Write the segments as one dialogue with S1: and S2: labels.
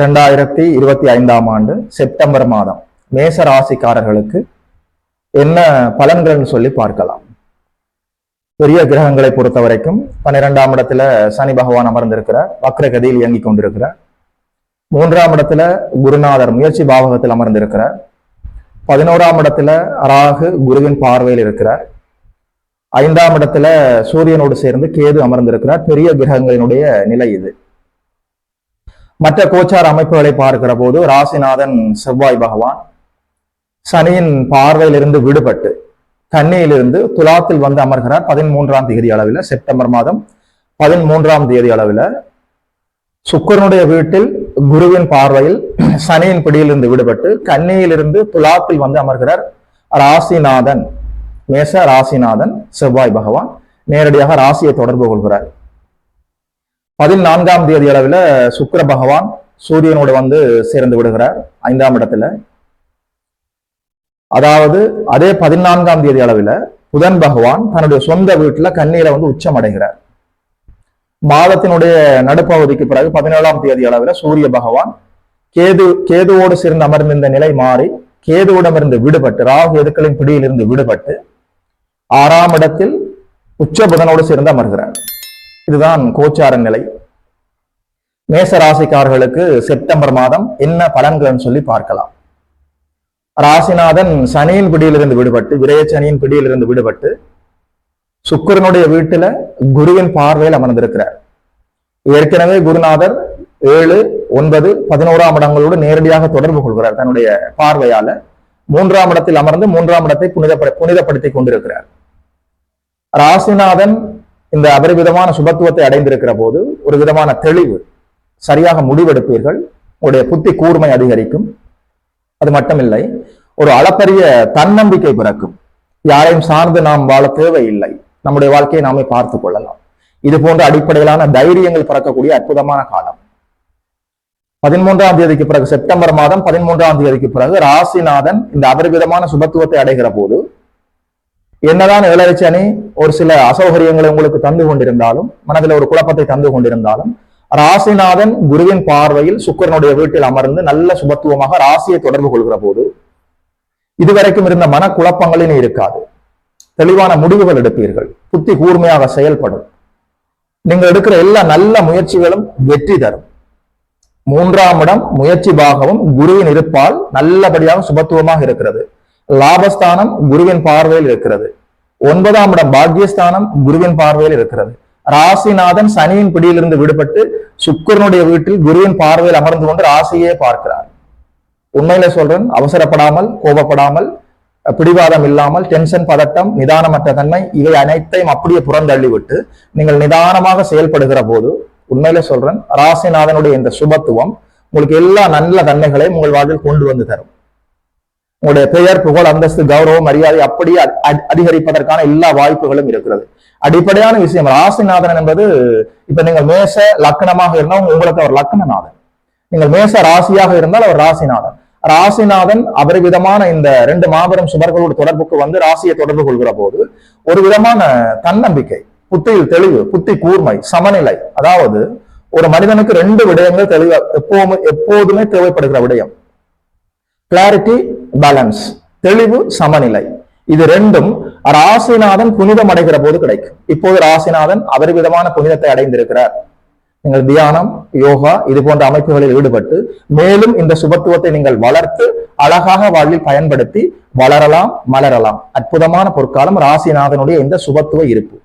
S1: ரெண்டாயிரத்தி இருபத்தி ஐந்தாம் ஆண்டு செப்டம்பர் மாதம் மேச ராசிக்காரர்களுக்கு என்ன பலன்கள்னு சொல்லி பார்க்கலாம். பெரிய கிரகங்களை பொறுத்த வரைக்கும் பன்னிரெண்டாம் இடத்துல சனி பகவான் அமர்ந்திருக்கிறார் வக்ரகதியில் இயங்கிக் கொண்டிருக்கிறார் மூன்றாம் இடத்துல குருநாதர் முயற்சி பாவகத்தில் அமர்ந்திருக்கிறார் பதினோராம் இடத்துல ராகு குருவின் பார்வையில் இருக்கிறார் ஐந்தாம் இடத்துல சூரியனோடு சேர்ந்து கேது அமர்ந்திருக்கிறார். பெரிய கிரகங்களினுடைய நிலை இது. மற்ற கோச்சார் அமைப்புகளை பார்க்கிற போது ராசிநாதன் செவ்வாய் பகவான் சனியின் பார்வையிலிருந்து விடுபட்டு கன்னியிலிருந்து துலாத்தில் வந்து அமர்கிறார். பதிமூன்றாம் தேதி அளவில் செப்டம்பர் மாதம் பதிமூன்றாம் தேதி அளவில் சுக்கரனுடைய வீட்டில் குருவின் பார்வையில் சனியின் பிடியிலிருந்து விடுபட்டு கன்னியிலிருந்து துலாத்தில் வந்து அமர்கிறார் ராசிநாதன் மேச ராசிநாதன் செவ்வாய் பகவான். நேரடியாக ராசியை தொடர்பு கொள்கிறார். பதினான்காம் தேதி அளவில் சுக்கர பகவான் சூரியனோடு வந்து சேர்ந்து விடுகிறார் ஐந்தாம் இடத்துல. அதாவது அதே பதினான்காம் தேதி அளவில் புதன் பகவான் தன்னுடைய சொந்த வீட்டுல கண்ணீரை வந்து உச்சம் அடைகிறார். மாதத்தினுடைய நடுப்பகுதிக்கு பிறகு பதினேழாம் தேதி அளவில் சூரிய பகவான் கேது கேதுவோடு சேர்ந்து அமர்ந்திருந்த நிலை மாறி கேதுவிடமிருந்து விடுபட்டு ராகு எதுக்களின் பிடியிலிருந்து விடுபட்டு ஆறாம் இடத்தில் உச்ச புதனோடு சேர்ந்து அமர்கிறார். இதுதான் கோச்சார நிலை. மேசராசிக்காரர்களுக்கு செப்டம்பர் மாதம் என்ன பலன்கள்னு சொல்லி பார்க்கலாம். ராசிநாதன் சனியின் பிடியிலிருந்து விடுபட்டு விரய சனியின் பிடியிலிருந்து விடுபட்டு சுக்கிரனுடைய வீட்டுல குருவின் பார்வையில் அமர்ந்திருக்கிறார். ஏற்கனவே குருநாதர் ஏழு ஒன்பது பதினோராம் இடங்களோடு நேரடியாக தொடர்பு கொள்கிறார். தன்னுடைய பார்வையால மூன்றாம் இடத்தில் அமர்ந்து மூன்றாம் இடத்தை புனித புனிதப்படுத்திக் கொண்டிருக்கிறார். ராசிநாதன் இந்த அபரிவிதமான சுபத்துவத்தை அடைந்திருக்கிற போது ஒரு விதமான தெளிவு சரியாக முடிவெடுப்பீர்கள். உங்களுடைய புத்தி கூர்மை அதிகரிக்கும். அது மட்டுமில்லை ஒரு அளப்பரிய தன்னம்பிக்கை பிறக்கும். யாரையும் சார்ந்து நாம் வாழ தேவையில்லை. நம்முடைய வாழ்க்கையை நாமே பார்த்து கொள்ளலாம். இது போன்ற அடிப்படையிலான தைரியங்கள் பிறக்கக்கூடிய அற்புதமான காலம். பதிமூன்றாம் தேதிக்கு பிறகு செப்டம்பர் மாதம் பதிமூன்றாம் தேதிக்கு பிறகு ராசிநாதன் இந்த அபரிவிதமான சுபத்துவத்தை அடைகிற போது என்னதான் ஏழரை ஒரு சில அசௌகரியங்களை உங்களுக்கு தந்து கொண்டிருந்தாலும் மனதில் ஒரு குழப்பத்தை தந்து கொண்டிருந்தாலும் ராசிநாதன் குருவின் பார்வையில் சுக்கரனுடைய வீட்டில் அமர்ந்து நல்ல சுபத்துவமாக ராசியை தொடர்பு கொள்கிற போது இதுவரைக்கும் இருந்த மன மனக்குழப்பங்களின் இருக்காது. தெளிவான முடிவுகள் எடுப்பீர்கள். புத்தி கூர்மையாக செயல்படும். நீங்கள் எடுக்கிற எல்லா நல்ல முயற்சிகளும் வெற்றி தரும். மூன்றாம் இடம் முயற்சி பாகமும் குருவின் இருப்பால் நல்லபடியாக சுபத்துவமாக இருக்கிறது. லாபஸ்தானம் குருவின் பார்வையில் இருக்கிறது. ஒன்பதாம் இடம் பாக்யஸ்தானம் குருவின் பார்வையில் இருக்கிறது. ராசிநாதன் சனியின் பிடியிலிருந்து விடுபட்டு சுக்கரனுடைய வீட்டில் குருவின் பார்வையில் அமர்ந்து கொண்டு ராசியே பார்க்கிறார். உண்மையில சொல்றேன் அவசரப்படாமல் கோபப்படாமல் பிடிவாதம் இல்லாமல் டென்ஷன் பதட்டம் நிதானமற்ற தன்மை இவை அனைத்தையும் அப்படியே புறந்தள்ளி விட்டு நீங்கள் நிதானமாக செயல்படுகிற போது உண்மையில சொல்றேன் ராசிநாதனுடைய இந்த சுபத்துவம் உங்களுக்கு எல்லா நல்ல தன்மைகளையும் உங்கள் வாழ்வில் கொண்டு வந்து தரும். உங்களுடைய பெயர் புகழ் அந்தஸ்து கௌரவம் மரியாதை அப்படியே அதிகரிப்பதற்கான எல்லா வாய்ப்புகளும் இருக்கிறது. அடிப்படையான விஷயம் ராசிநாதன் என்பது இப்ப நீங்கள் மேச லக்கணமாக இருந்தால் உங்களுக்கு அவர் லக்னநாதன் நீங்கள் மேச ராசியாக இருந்தால் அவர் ராசிநாதன். ராசிநாதன் அபரிவிதமான இந்த ரெண்டு மாபெரும் சுபர்களோடு தொடர்புக்கு வந்து ராசியை தொடர்பு கொள்கிற போது ஒரு விதமான தன்னம்பிக்கை புத்தியில் தெளிவு புத்தி கூர்மை சமநிலை அதாவது ஒரு மனிதனுக்கு ரெண்டு விடயங்கள் தெளிவா எப்போதுமே எப்போதுமே தேவைப்படுகிற விடயம். கிளாரிட்டி பேலன்ஸ் தெளிவு சமநிலை. இது ரெண்டும் ராசிநாதன் புனிதம் அடைகிற போது கிடைக்கும். இப்போது ராசிநாதன் விதமான புனிதத்தை அடைந்திருக்கிறார். நீங்கள் தியானம் யோகா இது போன்ற அமைப்புகளில் ஈடுபட்டு மேலும் இந்த சுபத்துவத்தை நீங்கள் வளர்த்து அழகாக வாழ்வில் பயன்படுத்தி வளரலாம் மலரலாம். அற்புதமான பொற்காலம் ராசிநாதனுடைய இந்த சுபத்துவ இருப்பு.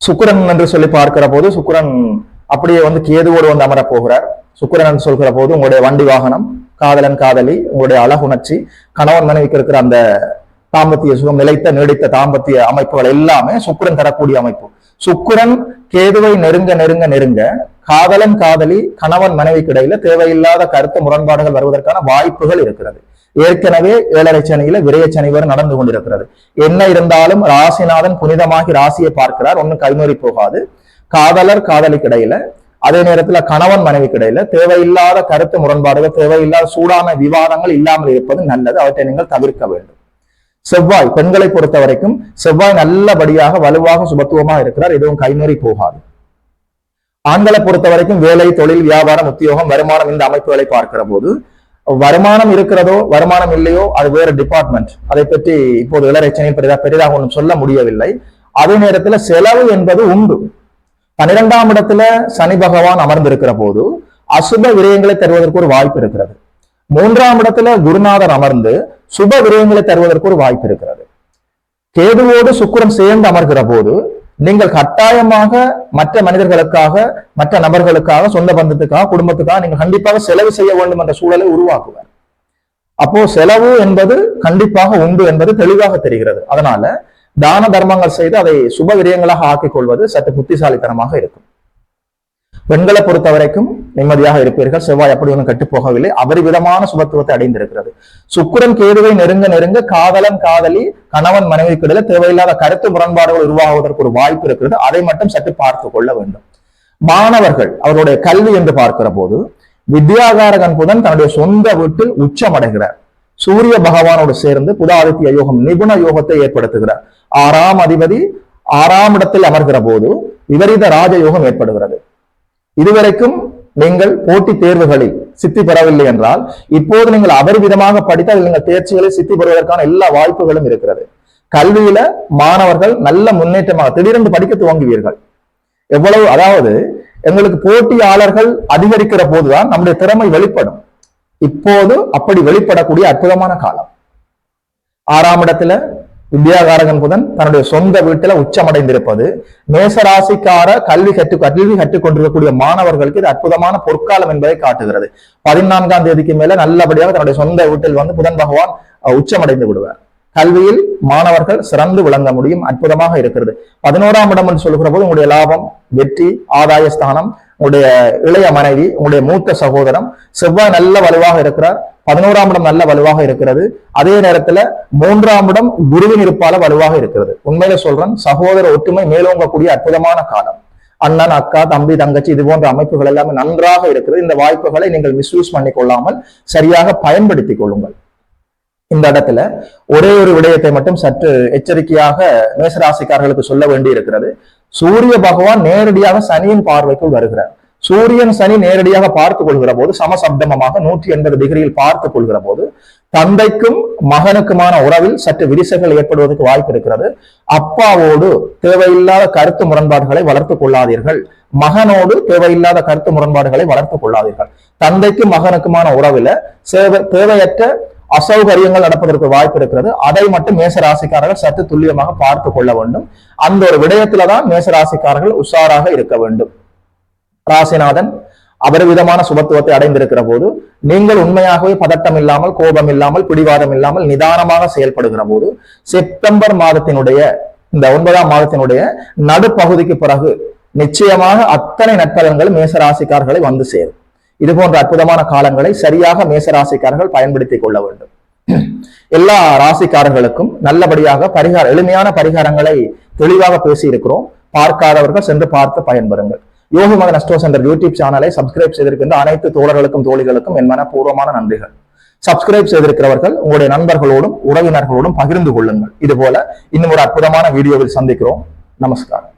S1: சுக்கரன் என்று சொல்லி பார்க்கிற போது சுக்கரன் அப்படியே வந்து கேதுவோடு வந்து அமரப் போகிறார். சுக்கரன் என்று சொல்கிற போது உங்களுடைய வண்டி வாகனம் காதலன் காதலி உங்களுடைய அழகுணர்ச்சி கணவன் மனைவிக்கு இருக்கிற அந்த தாம்பத்திய சுகம் நிலைத்த நீடித்த தாம்பத்திய அமைப்புகள் எல்லாமே சுக்கரன் தரக்கூடிய அமைப்பு. சுக்கரன் கேதுவை நெருங்க நெருங்க நெருங்க காதலன் காதலி கணவன் மனைவிக்கு இடையில தேவையில்லாத கருத்து முரண்பாடுகள் வருவதற்கான வாய்ப்புகள் இருக்கிறது. ஏற்கனவே ஏழரை சனியில விரைய சனி வரை நடந்து கொண்டிருக்கிறது. என்ன இருந்தாலும் ராசிநாதன் புனிதமாகி ராசியை பார்க்கிறார். ஒன்னும் கைமறி போகாது. காதலர் காதலிக்கு இடையில அதே நேரத்துல கணவன் மனைவிக்கு இடையில தேவையில்லாத கருத்து முரண்பாடுகள் தேவையில்லாத சூடான விவாதங்கள் இல்லாமல் இருப்பது நல்லது. அவற்றை நீங்கள் தவிர்க்க வேண்டும். செவ்வாய் பெண்களை பொறுத்த வரைக்கும் செவ்வாய் நல்லபடியாக வலுவாக சுபத்துவமா இருக்கிறார். எதுவும் கைமறி போகாது. ஆண்களை பொறுத்த வரைக்கும் வேலை தொழில் வியாபாரம் உத்தியோகம் வருமானம் இந்த அமைப்புகளை பார்க்கிற போது வருமானம் இருக்கிறதோ வருமானம் இல்லையோ அது வேற டிபார்ட்மெண்ட் அதை பற்றி இப்போது இளரச்சனையில் பெரிதாக பெரிதாக ஒன்றும் சொல்ல முடியவில்லை. அதே நேரத்துல செலவு என்பது உண்டு. பன்னிரெண்டாம் இடத்துல சனி பகவான் அமர்ந்திருக்கிற போது அசுப விரயங்களை தருவதற்கு ஒரு வாய்ப்பு இருக்கிறது. மூன்றாம் இடத்துல குருநாதர் அமர்ந்து சுப விரயங்களை தருவதற்கு ஒரு வாய்ப்பு இருக்கிறது. கேதுவோடு சுக்கரன் சேர்ந்து அமர்கிற போது நீங்கள் கட்டாயமாக மற்ற மனிதர்களுக்காக மற்ற நபர்களுக்காக சொந்த பந்தத்துக்காக குடும்பத்துக்காக நீங்கள் கண்டிப்பாக செலவு செய்ய வேண்டும் என்ற சூழலை உருவாக்குவார். அப்போ செலவு என்பது கண்டிப்பாக உண்டு என்பது தெளிவாக தெரிகிறது. அதனால தான தர்மங்கள் செய்து அதை சுப விரயங்களாக ஆக்கிக் கொள்வது சற்று புத்திசாலித்தனமாக இருக்கும். பெண்களை பொறுத்த வரைக்கும் நிம்மதியாக இருப்பீர்கள். செவ்வாய் அப்படி ஒன்றும் கெட்டு போகவில்லை. அபரிவிதமான சுபத்துவத்தை அடைந்திருக்கிறது. சுக்கிரன் கேதுவை நெருங்க நெருங்க காதலன் காதலி கணவன் மனைவிக்கிடையில தேவையில்லாத கருத்து முரண்பாடுகள் உருவாகுவதற்கு ஒரு வாய்ப்பு இருக்கிறது. அதை மட்டும் சற்று பார்த்து கொள்ள வேண்டும். மாணவர்கள் அவருடைய கல்வி என்று பார்க்கிற போது வித்யாகாரகன் புதன் தன்னுடைய சொந்த வீட்டில் உச்சமடைகிறார் சூரிய பகவானோடு சேர்ந்து புதாதித்ய யோகம் நிபுண யோகத்தை ஏற்படுத்துகிறார். ஆறாம் அதிபதி ஆறாம் இடத்தில் அமர்கிற போது விபரீத ராஜயோகம் ஏற்படுகிறது. இதுவரைக்கும் நீங்கள் போட்டி தேர்வுகளில் சித்தி பெறவில்லை என்றால் இப்போது நீங்கள் அபரிவிதமாக படித்தால் நீங்கள் தேர்ச்சிகளில் சித்தி பெறுவதற்கான எல்லா வாய்ப்புகளும் இருக்கிறது. கல்வியில மாணவர்கள் நல்ல முன்னேற்றமாக திடீரென்று படிக்க துவங்குவீர்கள். எவ்வளவு அதாவது எங்களுக்கு போட்டியாளர்கள் அதிகரிக்கிற போதுதான் நம்முடைய திறமை வெளிப்படும். இப்போது அப்படி வெளிப்படக்கூடிய அற்புதமான காலம். ஆறாம் இடத்துல வித்யாகாரகன் புதன் தன்னுடைய சொந்த வீட்டில உச்சமடைந்திருப்பது. மேசராசிக்கார கல்வி கற்று கல்வி கற்றுக் கொண்டிருக்கக்கூடிய மாணவர்களுக்கு இது அற்புதமான பொற்காலம் என்பதை காட்டுகிறது. பதினான்காம் தேதிக்கு மேல நல்லபடியாக தன்னுடைய சொந்த வீட்டில் வந்து புதன் பகவான் உச்சமடைந்து விடுவார். கல்வியில் மாணவர்கள் சிறந்து விளங்க முடியும் அற்புதமாக இருக்கிறது. பதினோராம் இடம் என்று சொல்கிற போது உங்களுடைய லாபம் வெற்றி ஆதாய ஸ்தானம் உங்களுடைய இளைய மனைவி உங்களுடைய மூத்த சகோதரம் செவ்வாய் நல்ல வலுவாக இருக்கிறார். பதினோராம் இடம் நல்ல வலுவாக இருக்கிறது. அதே நேரத்துல மூன்றாம் இடம் குருவின் இருப்பால வலுவாக இருக்கிறது. உண்மையில சொல்றேன் சகோதர ஒற்றுமை மேலோங்கக்கூடிய அற்புதமான காலம். அண்ணன் அக்கா தம்பி தங்கச்சி இது போன்ற அமைப்புகள் எல்லாமே நன்றாக இருக்கிறது. இந்த வாய்ப்புகளை நீங்கள் மிஸ்யூஸ் பண்ணி கொள்ளாமல் சரியாக பயன்படுத்திக் கொள்ளுங்கள். இந்த இடத்துல ஒரே ஒரு விடயத்தை மட்டும் சற்று எச்சரிக்கையாக மேசராசிக்காரர்களுக்கு சொல்ல வேண்டி இருக்கிறது சூரிய பகவான் நேரடியாக சனியின் பார்வைக்குள் வருகிறார். சூரியன் சனி நேரடியாக பார்த்துக் கொள்கிற போது சமசப்தமமாக நூற்றி எண்பது டிகிரியில் பார்த்துக் கொள்கிற போது தந்தைக்கும் மகனுக்குமான உறவில் சற்று விரிசல்கள் ஏற்படுவதற்கு வாய்ப்பு இருக்கிறது. அப்பாவோடு தேவையில்லாத கருத்து முரண்பாடுகளை வளர்த்துக் கொள்ளாதீர்கள். மகனோடு தேவையில்லாத கருத்து முரண்பாடுகளை வளர்த்துக் கொள்ளாதீர்கள். தந்தைக்கும் மகனுக்குமான உறவில தேவையற்ற அசௌகரியங்கள் நடப்பதற்கு வாய்ப்பு இருக்கிறது. அதை மட்டும் மேசராசிக்காரர்கள் சற்று துல்லியமாக பார்த்து கொள்ள வேண்டும். அந்த ஒரு விடயத்துலதான் மேசராசிக்காரர்கள் உஷாராக இருக்க வேண்டும். ராசிநாதன் அபரிவிதமான சுபத்துவத்தை அடைந்திருக்கிற போது நீங்கள் உண்மையாகவே பதட்டம் இல்லாமல் கோபம் இல்லாமல் பிடிவாதம் இல்லாமல் நிதானமாக செயல்படுகிற போது செப்டம்பர் மாதத்தினுடைய இந்த ஒன்பதாம் மாதத்தினுடைய நடுப்பகுதிக்கு பிறகு நிச்சயமாக அத்தனை நற்பலன்கள் மேசராசிக்காரர்களை வந்து சேரும். இது போன்ற அற்புதமான காலங்களை சரியாக மேசராசிக்காரர்கள் பயன்படுத்திக் கொள்ள வேண்டும். எல்லா ராசிக்காரர்களுக்கும் நல்லபடியாக பரிகார எளிமையான பரிகாரங்களை தெளிவாக பேசி இருக்கிறோம் பார்க்காதவர்கள் சென்று பார்த்து பயன்பெறுங்கள். யோகி மகன் அஸ்டோ சென்டர் யூடியூப் சேனலை சப்ஸ்கிரைப் செய்திருக்கின்ற அனைத்து தோழர்களுக்கும் தோழிகளுக்கும் என் மனப்பூர்வமான நன்றிகள். சப்ஸ்கிரைப் செய்திருக்கிறவர்கள் உங்களுடைய நண்பர்களோடும் உறவினர்களோடும் பகிர்ந்து கொள்ளுங்கள். இதுபோல இன்னும் ஒரு அற்புதமான வீடியோவில் சந்திக்கிறோம். நமஸ்காரம்.